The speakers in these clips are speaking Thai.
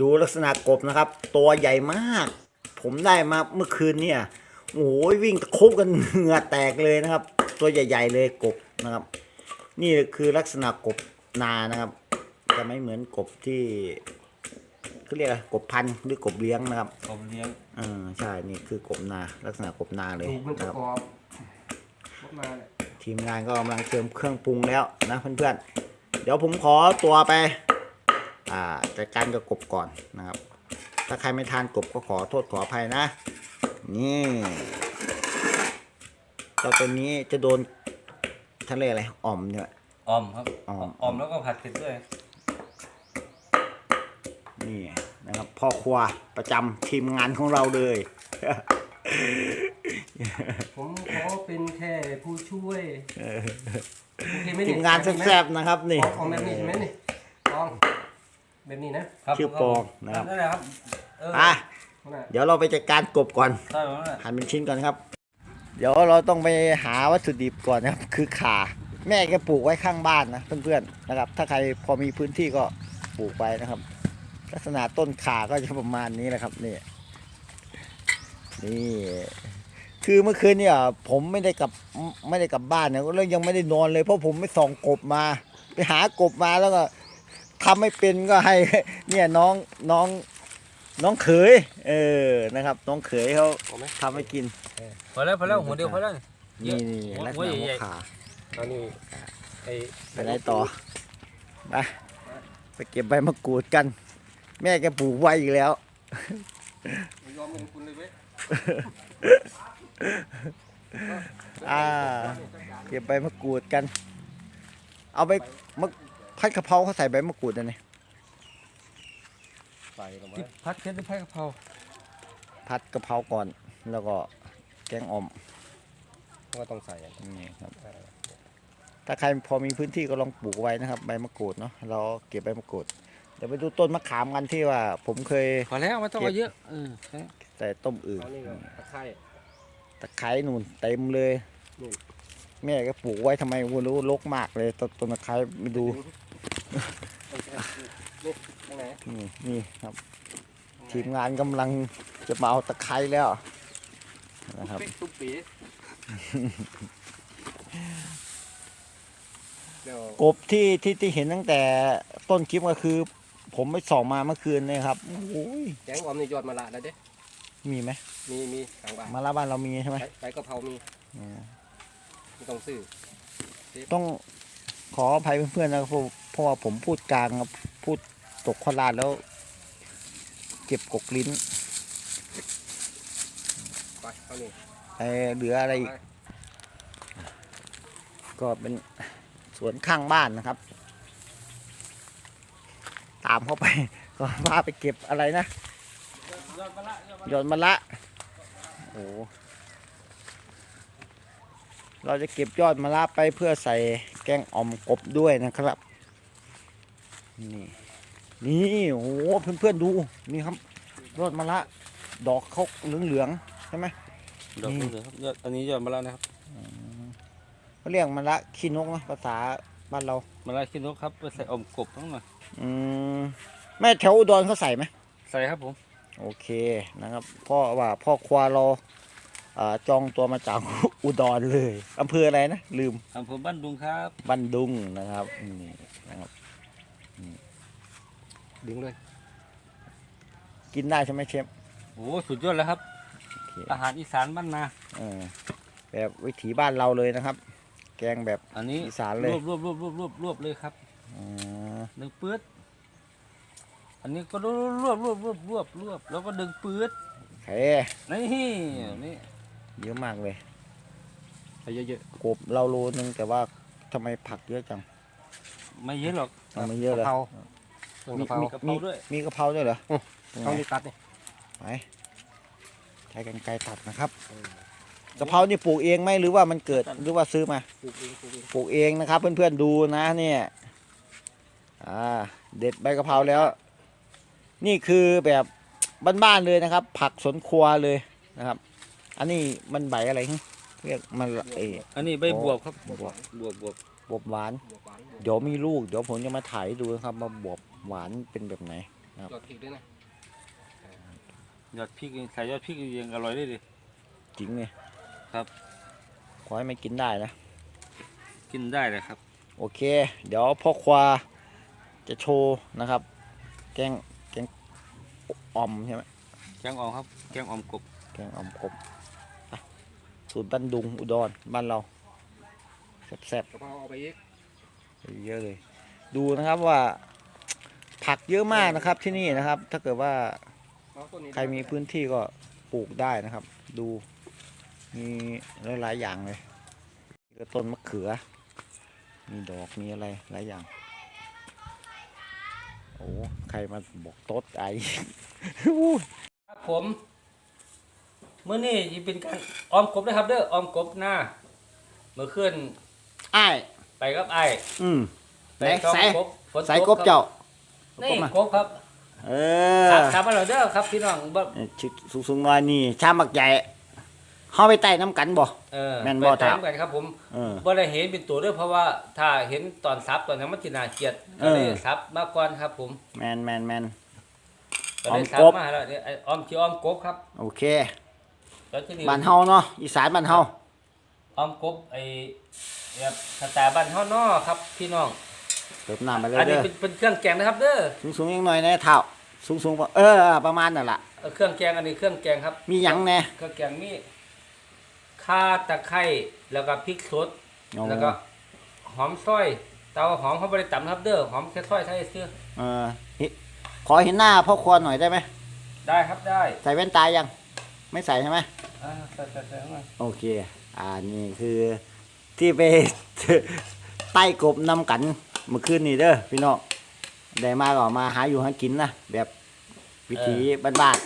ดูลักษณะกบนะครับ ตัวใหญ่มาก ผมได้มาเมื่อคืนเนี่ยโอ้โหวิ่งตะครุบกันเหงื่อแตกเลยนะครับ ตัวใหญ่ ๆ เลยกบนะครับ นี่คือลักษณะกบนานะครับ จะไม่เหมือนกบที่เขาเรียกอะไรกบพันธุ์หรือกบเลี้ยงนะครับผมเลี้ยงอ่าใช่นี่คือกบนา ลักษณะกบนาเลยถูกมันนะจะครับกรอบพวกมาเนี่ยทีมงานก็กำลังเตรียมเครื่องปรุงแล้วนะเพื่อนๆเดี๋ยวผมขอตัวไปอ่า จัดการกับกบก่อนนะครับ ถ้าใครไม่ทานกบก็ขอโทษขออภัยนะ นี่เจ้าตัวนี้จะโดนทะเลอะไรอ่อมเนี่ย ออมครับออม ออมแล้วก็ผัดเผ็ดด้วย นี่นะครับพ่อครัวประจำทีมงานของเราเลย ผมขอเป็นแค่ผู้ช่วยโอเคไหมทีเนี่ยมงานแซ่บๆนะครับนี่ของของแบบนี้ใช่ไหมนี่ลอง แบบนี้นะครับชื่อปองนะครับนั่นแหละครับเอออะนั่นน่ะเดี๋ยวเราไปจัดการกบก่อนใช่แล้วแหละหั่นเป็นชิ้นก่อนครับ เดี๋ยวเราต้องไปหาวัตถุดิบก่อนนะครับ คือข่า แม่แกปลูกไว้ข้างบ้านนะเพื่อนๆนะครับ ถ้าใครพอมีพื้นที่ก็ปลูกไว้นะครับ ลักษณะต้นข่าก็จะประมาณนี้แหละครับนี่นี่คือเมื่อคืนเนี่ยผมไม่ได้กลับไม่ได้กลับบ้านเนี่ยแล้วยังไม่ได้นอนเลยเพราะผมไม่ส่องกบมา ไปหากบมาแล้วก็ ทำไม่เป็นก็ให้เนี่ยน้องน้องน้องเขยเออนะครับ น้องเขยเขาเอาไหมทำให้กินพอแล้วพอแล้วหัวเดียวพอแล้วนี่นี่หัวลักษหัวณะใหหัวญ่ขาเอานี่ไอ้ไปไหนต่อไปไปเก็บใบมะกรูดกัน แม่แกปลูกไว้อีกแล้วไม่ยอมลงทุนเลยเว้ยอ่าเก็บใบมะกรูดกัน เอาไปมะ พัดกะเพราเขาใส่ใบมะกรูดนะเนี่ยใส่ลงที่มาผัดเผ็ดหรือผัดกะเพราพัดกะเพราก่อน แล้วก็แกงอ่อมก็ต้องใส่อะนี่ครับ ถ้าใครพอมีพื้นที่ก็ลองปลูกไว้นะครับใบมะกรูดเนาะเราเก็บใบมะกรูดเดี๋ยวไปดูต้นมะขามกันที่ว่า ผมเคย พอแล้วไม่ต้องเอาเยอะเออใส่ต้มอื่น เอานี่ก็ตะไคร้ ตะไคร้นู่นเต็มเลยนู่นแม่ก็ปลูกไว้ทำไมไม่รู้รกมากเลยต้นต้นตะไคร้ไม่ดู นี่ตรงไหนนี่นี่ครับ ทีมงานกำลังจะมาเอาตะไคร้แล้วนะครับปิ๊กตุ๊บปีเดี๋ยวกบที่ที่ที่เห็นตั้งแต่ต้นคลิปก็คือ ผมไปส่องมาเมื่อคืนเนยครับโอ้ยแกงออมนี่ยอดมะละแล้วเด้มีไหมมีมีทางบ้านมาลาบ้านเรามีใช่ไหมใบใบกะเพรามีอืมไม่ต้องซื้อต้อง ขออภัยเพื่อนๆนะครับเพราะเพราะว่าผมพูดกลางครับพูดตกขลาดแล้ว เก็บกกลิ้นไปเอานี่ไอ้เหลืออะไรอีกไปก็เป็นสวนข้างบ้านนะครับ ตามเข้าไป ก็พาไปเก็บอะไรนะยอดมะละยอดมะหยอดมะละโอ้เราจะเก็บยอดมะละไปเพื่อใส่ แกงอ่อมกบด้วยนะครับ นี่นี่โอ้โหเพื่อนๆดูนี่ครับยอดมะละ ดอกเขาเหลืองๆใช่ไหมดอกเหลืองครับยอดอันนี้ยอดมะละนะครับเขาเรียกมะละขี้นกนะภาษาบ้านเรามะละขี้นกครับไปใส่อมกบทั้งหน่อยอืมแม่แถวอุดรเขาใส่ไหมใส่ครับผม โอเคนะครับเพราะว่าพ่อควาเราอ่า จองตัวมาจากอุดรเลยอำเภออะไรนะลืมอำเภอบ้านดุงครับบันดุงนะครับนี่นะครับดึงเลย กินได้ใช่ไหมเชฟโอ้สุดยอดแล้วครับ โอเคอาหารอีสานบ้านนาเออแบบวิถีบ้านเราเลยนะครับ แกงแบบ อันนี้อีสานเลย รวบรวบรวบรวบรวบรวบเลยครับอ่าดึงปื๊ดอันนี้ก็รวบรวบรวบรวบรวบรวบแล้วก็ดึงปื๊ดโอเค นี่นี่ เยอะมากเลยใส่เยอะกบเราโลนึงแต่ว่าทำไมผักเยอะจังไม่เยอะหรอกๆทำไมเยอะเลยกะเพราต้นมีกะเพรามีกะเพราด้วยมีกะเพราด้วยเหรอตรงไหนเขานี่ตัดนี่ไปใช้กันไกรตัดนะครับกะเพรานี่ปลูกเองไหมหรือว่ามันเกิดหรือว่าซื้อมา ปลูกเองปลูกเองปลูกเองนะครับ เพื่อนๆดูนะเนี่ยอ่าเด็ดใบกะเพราแล้ว นี่คือแบบบ้านๆเลยนะครับ ผักสวนครัวเลยนะครับ อันนี้มันใบอะไรฮะเรียกมันเออ อันนี้ใบโอ้บวบครับบวบ บวบบวบบวบหวานบวกหวาน เดี๋ยวมีลูก เดี๋ยวผมจะมาถ่ายให้ดูนะครับมาบวบหวานเป็นแบบไหนยอดพริกด้วยนะยอดพริกใส่ยอดพริกยังอร่อยได้ดิ จริงเนี่ยครับ ขอให้ไม่กินได้นะ กินได้เลยครับ โอเค เดี๋ยวพ่อควาจะโชว์นะครับ แกงแกงอ่อมใช่ไหมแกงอ่อมครับ แกงอ่อมกบ แกงอ่อมกบอะ สูตรบ้านดุงอุดรบ้านเราแซ่บกะเพราเอาไปอีกๆเยอะเลย ดูนะครับว่า ผักเยอะมากนะครับที่นี่นะครับ ถ้าเกิดว่าเอาต้นนี้ใครมีพื้นที่ก็ปลูกได้นะครับ ดูมีหลายๆอย่างเลยมีต้นมะเขือ มีดอกมีอะไรหลายอย่าง โอ้ใครมาบอกโต๊ดไอครับผม มื่อนี้จะเป็นการออมกบนะครับ เด้อออมกบหน้าเมื่อคืนไอ้ายไปกับไอ้อืมไปไหนกับใส่กบฝนตใส่กบเจ้านี่กบมากบครับเออครับครับมาแล้วเด้อครับพี่น้องบ่ชิดสูงๆหน่อยนี่ชามบักใหญ่เข้าไปใต้น้ำกันบ่ เออแม่นบ่ไปถามตามกันครับ ผมเออบ่ได้เห็นเป็นตัวเด้อเพราะว่าถ้าเห็นตอนซับตอนนั้นมันสิน่าเกลียดเอก็อ เลยซับมาก่อนครับ ผมแมนแมนแมน ก็เลยออมซับกบ มาแล้วเนี่ยไอ้ออมที่ออมกบครับ โอเค แล้วที่นี่บ้านเฮาเนาะอีสานบ้านเฮาออมกบไอ้แบบสไตล์บ้านเฮาเนาะครับ พี่น้องเติมน้ำไปเลยอันนี้เด้อเป็นเป็นเครื่องแกงนะครับเด้อสูงๆยังหน่อยนะเท่าสูงๆเออประมาณนั่นล่ะ เอาเครื่องแกงอันนี้เครื่องแกงครับ มีหยังแน่เครื่องแกงมีข่าตะไคร้แล้วก็พริกสดโอ้แล้วก็หอมซอย เตาหอมเขาบริตำนะครับเด้อหอมแค่ซอยใส่เสื้อเออเฮ้ขอเห็นหน้าพ่อครัวหน่อยได้ไหมได้ครับได้ใส่แว่นตายัง ไม่ใส่ใช่ไหมอ่าใส่ใส่ใส่เข้ามาโอเค อ่านี่คือที่ไป ใต้กบนำกันเมื่อคืนนี้เด้อพี่น้องได้มาก็มาหาอยู่หากินนะแบบวิถีบ้าน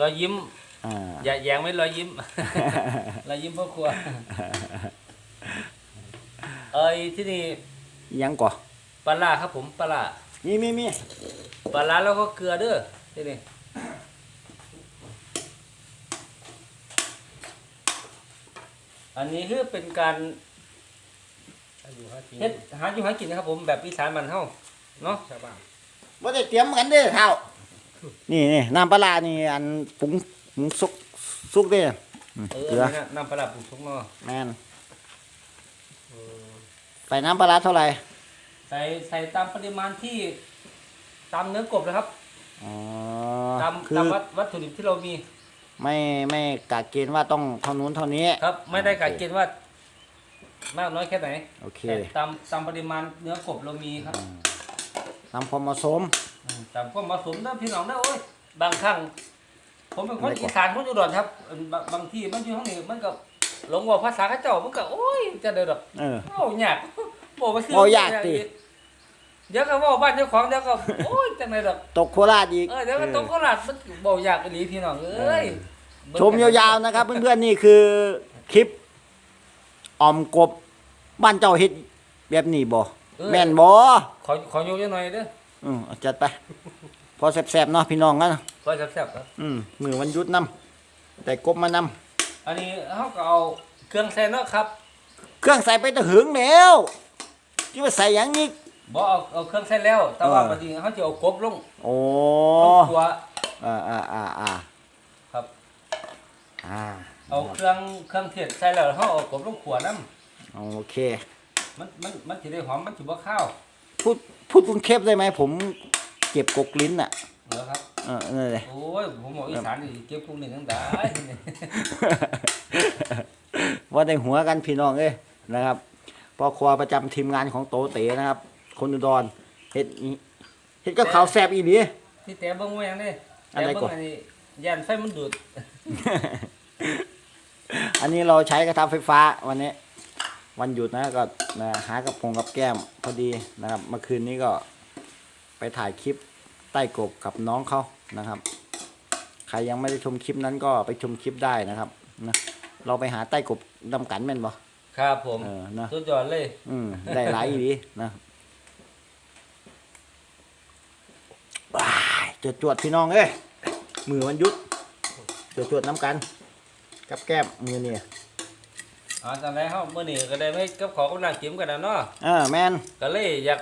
รอยยิ้ม ๆอ่า อย่าแยงไม่รอยยิ้ม รอยยิ้มพ่อครัว เอ้ยที่นี่ยังก่อปลาร้าครับผมปลาร้ามีมีมีปลาร้าแล้วก็เกลือเด้อที่นี่ อันนี้คือเป็นการเฮ็ดหาอยู่หากินนะครับผมแบบอีสานมันเฮาเนาะชาวบ้านว่าได้เตรียมกันเด้อเท่านี่นี่น้ำปลาร้านี่อันปรุงปรุงสุกสุกเด้ออืมเออเกลืออันนี้นะน้ำปลาร้าปรุงสุกเนาะแมนใส่น้ำปลาร้าเท่าไหร่ใส่ใส่ตามปริมาณที่ตามเนื้อกบนะครับ อ๋อตามคืตามอวัตวัตถุดิบที่เรามี ไม่ไม่กะเกณฑ์ว่าต้องเท่านู้นเท่านี้ ครับ ไม่ได้กะเกณฑ์ว่ามากน้อยแค่ไหนโอเค แต่ตามตามปริมาณเนื้อกบเรามีครับตามความเหมาะสมอืมตามความเหมาะสมนะพี่น้องนะโอ้ยบางครั้งผมเป็นคนไม่กว่าอีสานคนอุดรครับเอิ่นบางบางที่มันอยู่ข้างนี้มันก็หลงว่าภาษาเขาเจ้ามันก็โอ้ยจะเดินดอกเออโอ้ยากบอกไปคือเว้ายากติ เดี๋ยวก็เว่าบ้านเจ้าของเดี๋ยวก็โอ้ยจังไดดอกตกโคราชอีกเออเดี๋ยวก็ตกโคราชมันบอกอยากอีหลีพี่น้องเอ้ยชมยาวๆนะครับ เพื่อนๆนี่คือคลิปอ่อมกบบ้านเจ้าเฮ็ดแบบนี้บ่เออแม่นบ่ขอขอยกหน่อยเด้ออืมเอาจัดไป พอแซ่บๆเนาะพี่น้องกันขอแซ่บๆครับ อืมมือวันหยุดนํแต่กบมานำอันนี้เขาก็เอาเครื่องใส่เนาะครับ เครื่องใส่ไปแตะหึงแล้วที่ว่าใส่หยังอีก บ่เอาเอาเครื่องใส่แล้ว แต่ว่าเออ บางทีเขาจะเอากบลงโอ้ลงตัวอ่าอ่าอ่าอ่าครับ อ่าเอาเครื่องเครื่องเทศใส่แล้วเขาเอากบลงขัวน้โอเคำมันมันมันสิได้หอมมันสิบ่ข้าวพูดพูดกรุงเทพได้ไหมผมเจ็บกกลิ้นอะ เหรอครับเออนั่นเลย โอ้ยผมบอกอีสานนี่เก็บพวกนี้ทั้งได้ว่าได้หัวกันพี่น้องเอ้ยนะครับพอครัวประจำทีมงานของโตเต๋นะครับ คนอุดรเฮ็ดอีเฮ็ดก็ขาวแซบอีหลี ที่แต่เบิ่งไว้ยังนี่อัแต่นไหนเบิ่ก่อน งอันนี้ยันไฟมันดูดอันนี้เราใช้กระทะไฟฟ้าวันนี้ วันหยุดนะก็นะหากับพงกับแก้มพอดีนะครับเมื่อคืนนี้ก็ไปถ่ายคลิปใต้กบกับน้องเขานะครับ ใครยังไม่ได้ชมคลิปนั้นก็ไปชมคลิปได้นะครับนะเราไปหาใต้กบดำกันแม่นบ่ ครับผมเออนะ สุดยอดเลย อืมได้หลายอีหลีนะว้าย จวดจวดๆพี่น้องเอ้ยมือวันหยุดจวดจวดๆน้ำกัน กับแก้มมือเนี่ยอ๋อตอนแรกเฮามื้อนี้ก็ได้ไม่กับขอกับนางจิ้มกันแล้วเนาะเออแมนก็เลยอยาก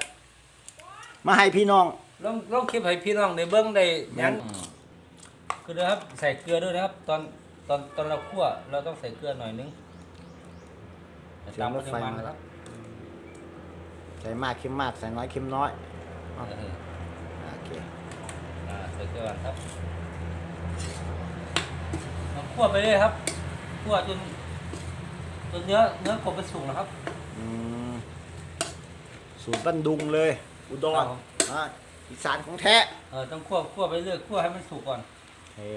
มาให้พี่น้องลองลองคลิปให้พี่น้องได้เบิ้งได้หยังคือเด้อครับใส่เกลือด้วยนะครับ ตอนตอนตอนเราคั่วเราต้องใส่เกลือหน่อยนึงเสียตางมรปถริไฟมาณมาคแล้รัวบใส่มากเค็มมากใส่น้อยเค็มน้อยเออโอเค อ่าใส่เกลือก่อนครับเราคั่วไปเลยครับคั่วจนจนเนื้อเนื้อกบมันสุกแล้วครับ อืมสูตรบ้านดุงเลย อุดครัรบผม อะอีสานของแท้เออต้องคั่วคั่วไปเรื่อยคั่วให้มันสุกก่อนเฮ้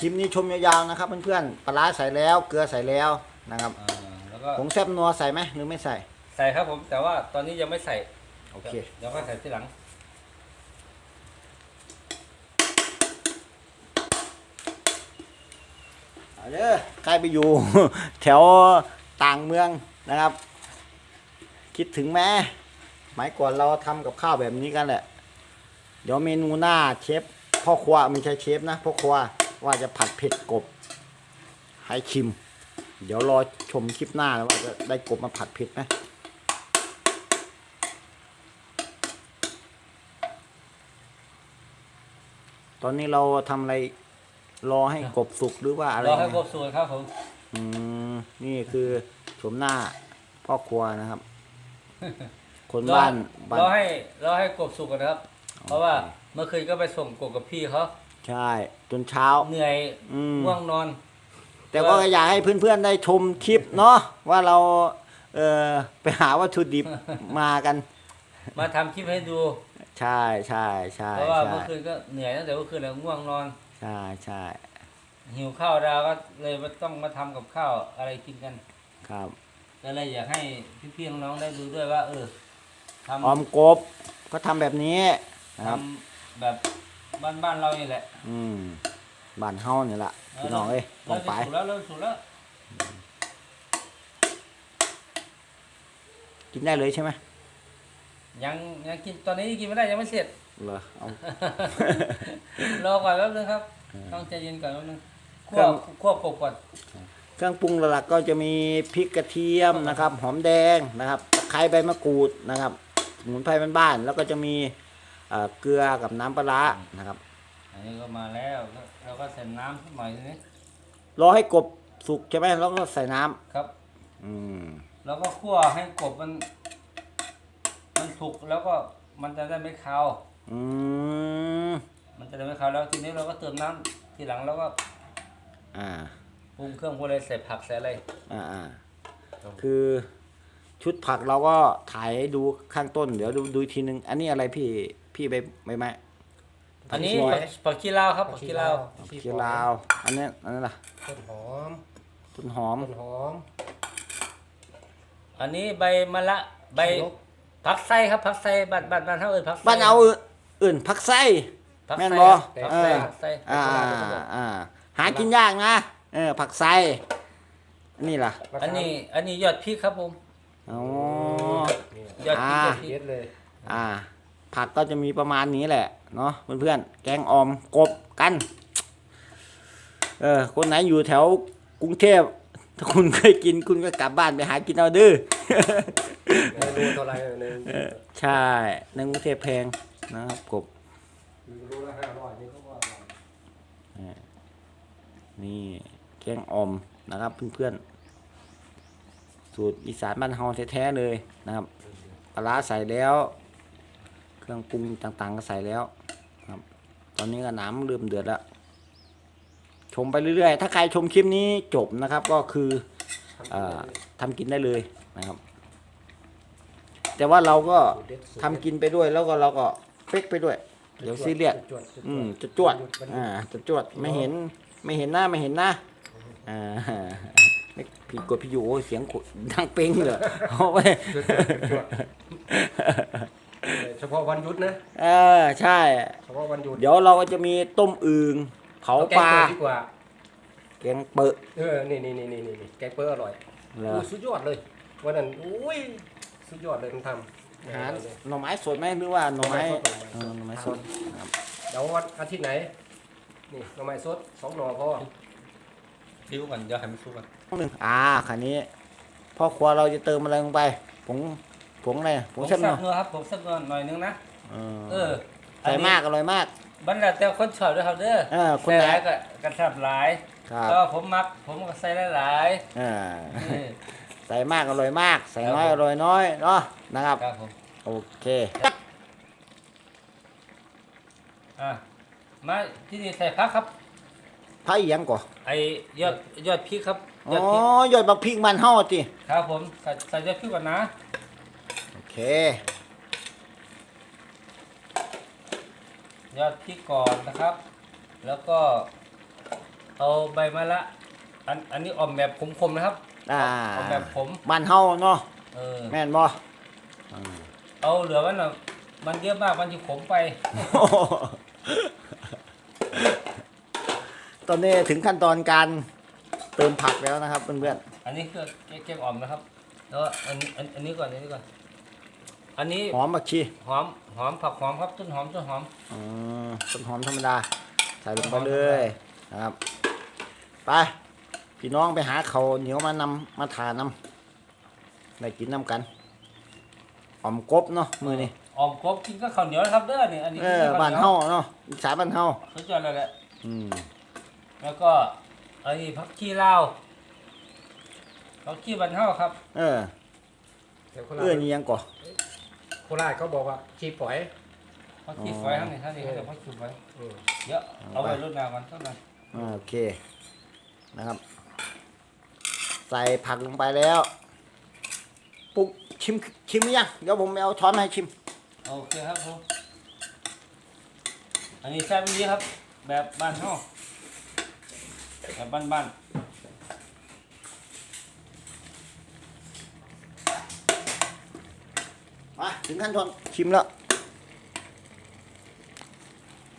คลิปนี้ชมยาวๆนะครับเพื่อนๆปลาร้าใส่แล้วเกลือใส่แล้วนะครับอ่าแล้วก็ผงแซ่บนัวใส่ไหมหรือไม่ใส่ ใส่ครับผม แต่ว่าตอนนี้ยังไม่ใส่โอเค เดี๋ยวก็ใส่ทีหลัง เด้อใครไปอยู่ แถวต่างเมืองนะครับ คิดถึงแม่หมายก่อนเราทำกับข้าวแบบนี้กันแหละ เดี๋ยวเมนูหน้าเชฟพ่อครัวไม่ใช่เชฟนะพ่อครัวว่าจะผัดเผ็ดกบ ให้ชิม เดี๋ยวรอชมคลิปหน้าแล้วว่าจะได้กบมาผัดเผ็ดไหมตอนนี้เราทำอะไร รอให้กบสุกหรือว่าอะไรรอให้ไงครบสูตรครับผมอืมนี่คือชมหน้าพ่อครัวนะครับ คนบ้านบ้านรอให้รอให้กบสุกก่อนนะครับ เพราะว่าเมื่อคืนก็ไปส่งกบกับพี่เขาใช่ จนเช้า เหนื่อยอืมง่วงนอน แต่ก็อยากให้เพื่อนๆได้ชมคลิปเนาะว่าเรา เออไปหาวัตถุดิบมากัน มาทำคลิปให้ดู ใช่ใช่ใช่เพราะว่าใช่ เมื่อคืนก็เหนื่อยตั้งแต่เมื่อคืนแล้วง่วงนอน ใช่ใช่หิวข้าวดาวก็เลยมาต้องมาทำกับข้าวอะไรกินกัน ครับก็เลยอยากให้พี่ๆน้องๆได้ดูด้วยว่า เออทำออมกบ ก็ทำแบบนี้นะทครับำแบบบ้านๆเรานี่แหละ อืมบ้านเฮานี่แหละพี่น้องเอ้ยลเริ่งมไปจะสุกแล้วเริ่มสุกแล้วกินได้เลยใช่ไหมยังยังกินตอนนี้กินไม่ได้ยังไม่เสร็จ เหรอเอา รอก่อนแป๊บนึงครับ ต้องใจเย็นก่อนแป๊บนึงเคคั่รื่วองคั่วกบก่อนเครื่องปรุงหลักๆก็จะมีพริกกระเทียมนะครับ หอมแดงนะครับตะไคร้ใบมะกรูดนะครับสมุนไพรบ้านๆแล้วก็จะมีเอ่อเกลือกับน้ำปลาร้านะครับ อันนี้ก็มาแล้วก็เราก็ใส่น้ำสักหน่อยนึงรอให้กบสุกใช่ไหมแล้วก็ใส่น้ำครับ อืมแล้วก็คั่วให้กบมัน มันสุกแล้วก็มันจะได้ไม่คาว อืมมันจะได้ไม่คาวแล้วทีนี้เราก็เติมน้ำทีหลังแล้วก็อ่า ปรุงเครื่องพวกอะไรใส่ผักใส่อะไรอ่าอ่าครับคือชุดผักเราก็ถ่ายให้ดูข้างต้น เดี๋ยวดูดูอีกทีนึง อันนี้อะไรพี่พี่ใบใบไม้ อันนี้ผักชี ผักผักชีลาวครับผักชีลาวเขียวลาว อันนี้อันนี้ล่ะต้นหอมต้นหอมต้นหอมอันนี้ใบมะละใบนกผักไส้ครับผักไส้บ้านบ้านบ้านเท่าเอิญผักไส้บ้านเอาอื่ นผักไส้ผักแม่นไส้บ่ผักเอไส้อผักไส้อ่าอ่าหากินยากนะเออผักไส้นี่ล่ะอันนี้อันนี้ยอดพริกครับผม อ๋อ นี่ยอดพริกอ่า ยอดพริเย็กดเลยอ่า ผักก็จะมีประมาณนี้แหละเนาะเพื่อนๆแกงออมกบกัน เออคนไหนอยู่แถวกรุงเทพถ้าคุณเคยกินคุณก็กลับบ้านไปหากินเอาเดื้อเมนูเท่าไหรเนยใช่ในกรุงเทพแพง นะครับกบนี่แกงออมนะครับเพื่อนๆสูตรอีสานบ้านเฮาแท้ๆเลยนะครับปลาร้าใส่แล้ว เครื่องปรุงต่างๆก็ใส่แล้วครับ ตอนนี้ก็น้ำเริ่มเดือดแล้วชมไปเรื่อยๆ ถ้าใครชมคลิปนี้จบนะครับ ก็คืออทำกินได้เลยนะครับ แต่ว่าเราก็ทำกินไปด้วยแล้วก็เราก็ เฟกไปด้วย เดี๋ยวซีเรียสจวดๆจวดๆอืมจะจวดอ่าจะจวดไม่เห็นไม่เห็นหน้าไม่เห็นหน้าอ่าไม่พี่กดพี่อยู่โอ้ยเสียงขุดดังเป้งเลยเอาไปเฉพาะวันหยุดนะ เออใช่ เฉพาะวันหยุดเดี๋ยวเราก็จะมีต้มอึงเผาแกปงลาเปิดดีกว่า แกงเปิดเออ นี่นี่นี่นี่นี่แกงเปิดอร่อยเหรออุ้ยสุดยอดเลย วันนั้นอุ้ยสุดยอดเลยมันทำอา หารหน่อไม้สดไหมหรือว่าหน่อไม้หน่อไม้สดเออหน่อไม้สดครับเดี๋ยววันอาทิตย์ไหน นี่หน่อไม้สดสองหน่อพอดิ้วก่อนเดี๋ยวให้มันสุกก่อนหนึ่งอ่าคันนี้พ่อครัวเราจะเติมอะไรลงไปผงผงอะไรผผงมเช่นสัเนาะกเนื้อครับผมสักเนื้อหน่อยนึงนะเออเออใส่มากอร่อยมากบันแล้วแต่คนชอบด้วยครับเด้อเออคนใส่ไหนหลายก็กันทับหลายครับก็ผมมักผมก็ใส่หลายอ่าๆเออ ใส่มากอร่อยมาก ใส่น้อยครัอบผมร่อยน้อยเนาะ นะครับ ครับผมโอเคอะมาที่นี่ใส่พักครับ ไผ่ยังก่อไอ้ยอดยอดพริกครับอ๋ยออดพริกยอดบักพริกมันเฮาติครับผมใส่ใส่ยอดพริกก่อนนะโอเค ยอดพริกก่อนนะครับ แล้วก็ เอาใบมะละอันอันนี้ออมแบบขมๆนะครับอ่าเอาแบบผมมันเฮาเนาะเออแม่นบ่ เอาเหลือมันน่ะมันเยอะมากมันจะขมไป ตอนนี้ถึงขั้นตอนการเติมผักแล้วนะครับเพื่อนอันนี้คือแกงอ่อมนะครับ แล้วอันนี้อันอันนี้ก่อนอันนี้ก่อน อันนี้ๆหอมบักชีหอมหอมผักหอมครับต้นหอมต้นหอม อืมต้นหอมธรรมดา ใส่ลงไปเลยนะครับ ไป พี่น้องไปหาเขาวเหนียวมานำมาทานำได้กินน้ำกัน อ่อมกบเนาะมือนี่อ่อมกบกินก็ข้าวเหนียวนะครับเด้อนี่อันนี้เอกิอกับข้วบ้านหยวเฮาเนาะอีสานบ้านเฮาสุดยอดเลยแหละอืมแล้วก็ไอ้ผักชีลาวผักชีบ้านเฮาครับ เออเดี๋ยวโคเอื้อราชนี่ยังก่อโคราชเขาบอกว่าชีปล่อยผักชีฝอยทั้งนี้ทั้งนี้เขาเรียกผักชีฝอยอืมเยอะเอาไว้รดน้ำกันเท่านั้นอ่าโอเคนะครับ ใส่ผักลงไปแล้ว ปุ๊บ ชิมชิมหรือยังเดี๋ยวผมไปเอาช้อนมาให้ชิม โอเคครับผมอันนี้แซ่บดีครับ แบบบ้านเฮาแบบบ้านๆมาถึงขั้นตอนชิมแล้ว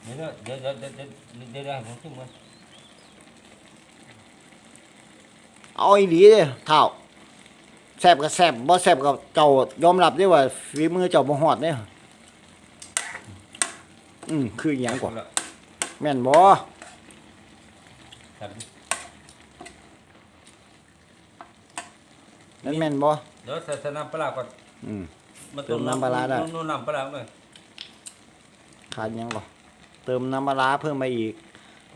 เดี๋ยวเดี๋ยวเดี๋ยวเดี๋ยวเดี๋ยวเดี๋ยวเดี๋ยวให้ผมชิมก่อนเอาอีหลีเลยเท่า แซบกับแซบบ่แซบกับเจ้ายอมรับได้ว่าฝีมือเจ้าบ่ฮอดเนี่ยอืมคืออหยังกว่าแล้วแม่นบ่ครับนั่นแม่นบ่เดี๋ยวใส่ใส่น้ำปลาร้าก่อนอืม มาเติมน้ำปลาร้าได้ นู่นน้ำปลาร้าหน่อยขาดหยังบ่เติมน้ำปลาร้าเพิ่มไปอีก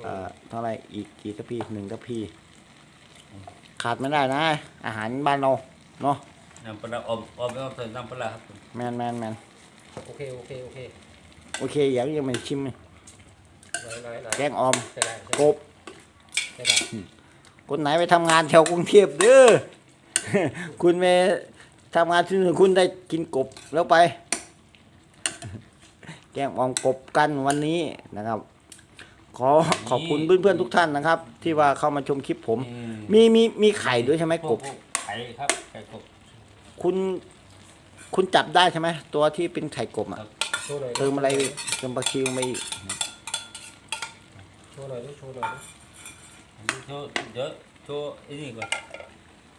เอ่อเท่าไหร่อีกกี่กะพีหนึ่งกะพีขาดไม่ได้นะ อาหารบ้านเรา เนาะน้ำปลาร้าออมออมไม่ต้องใส่น้ำปลาร้าครับผมแม่นแม่นแม่นโอเคโอเคโอเคโอเคอย่างยังไม่ชิมเลยไหนไหนไหนแกงออมใช่ได้กบใช่ได้คนไหนไปทำงานแถวกรุงเทพเด้อ คุณไปทำงานที่นู่นคุณได้กินกบแล้วไป แกงอ่อมกบกันวันนี้นะครับ ขอขอบคุณเพื่อนๆทุกท่านนะครับ ที่ว่าเข้ามาชมคลิปผมนี่มีมีมีไข่ด้วยใช่ไหมกบพวไข่ ครับไข่กบคุณ คุณจับได้ใช่ไหมตัวที่เป็นไข่กบอะครับโชว์หน่อยเติมอะไรเติมปลาคิวไปอีกโชว์หน่อยดิโชว์หน่อยดิอันนี้โชว์เดี๋ยวโชว์ไอ้นี่ก่อน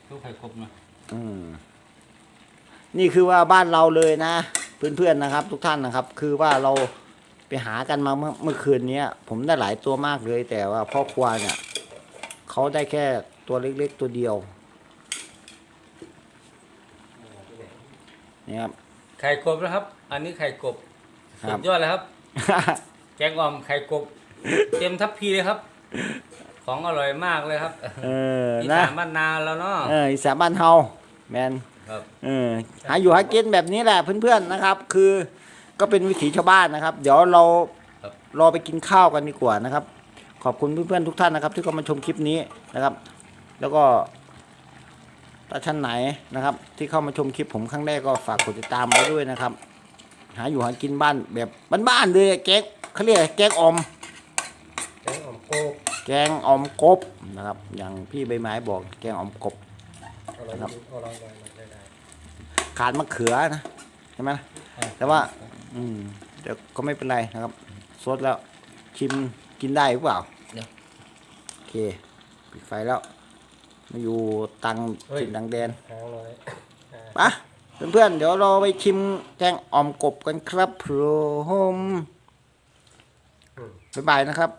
โชว์ไข่กบหน่อยอืม นี่คือว่าบ้านเราเลยนะเพื่อนๆนะครับ ทุกท่านนะครับ คือว่าเราไปหากันมาเมื่อเมื่อคืนเนี้ย ผมได้หลายตัวมากเลย แต่ว่าพ่อครัวเนี่ยเขาได้แค่ตัวเล็กๆตัวเดียว นี่ครับ ไข่กบนะครับ อันนี้ไข่กบครัสุบ ดยอดเลยครับ แกงอ่อมไข่กบ เต็มทัพพีเลยครับ ของอร่อยมากเลยครับเอออีนะสานบ้านนาแล้วเนาะเอออีสานบ้านเฮาแมนครับ เออหาอยู่หากินแบบนี้แหละเพื่อนๆนะครับ คือก็เป็นวิถีชาวบ้านนะครับ เดี๋ยวเราครับ รอไปกินข้าวกันดีกว่านะครับ ขอบคุณเพื่อนๆทุกท่านนะครับ ที่เข้ามาชมคลิปนี้นะครับ แล้วก็ ถ้าท่านไหนนะครับ ที่เข้ามาชมคลิปผมครั้งแรกก็ฝากกดติดตามไว้ด้วยนะครับ หาอยู่หากินบ้านแบบบ้านๆเลยแกงเขาเรียกแกงอ่อม แกงอ่อมโกบแกงอ่อมกบนะครับ อย่างพี่ใบไม้บอกแกงอ่อมกบอร่อยครับจริงอร่อยอร่อยอร่อยได้ได้ขาดมะเขือนะใช่ไหมแต่ว่า อืมเดี๋ยวก็ไม่เป็นไรนะครับสดแล้ว ชิมกินได้หรือเปล่าเดี๋ยว โอเค ปิดไฟแล้ว มาอยู่ตังจินดังแดนหางน้อยอ่าปะเพื่อนๆเดี๋ยวเราไปชิมแกงอ่อมกบกันครับผมอืมบ๊ายบายนะครับ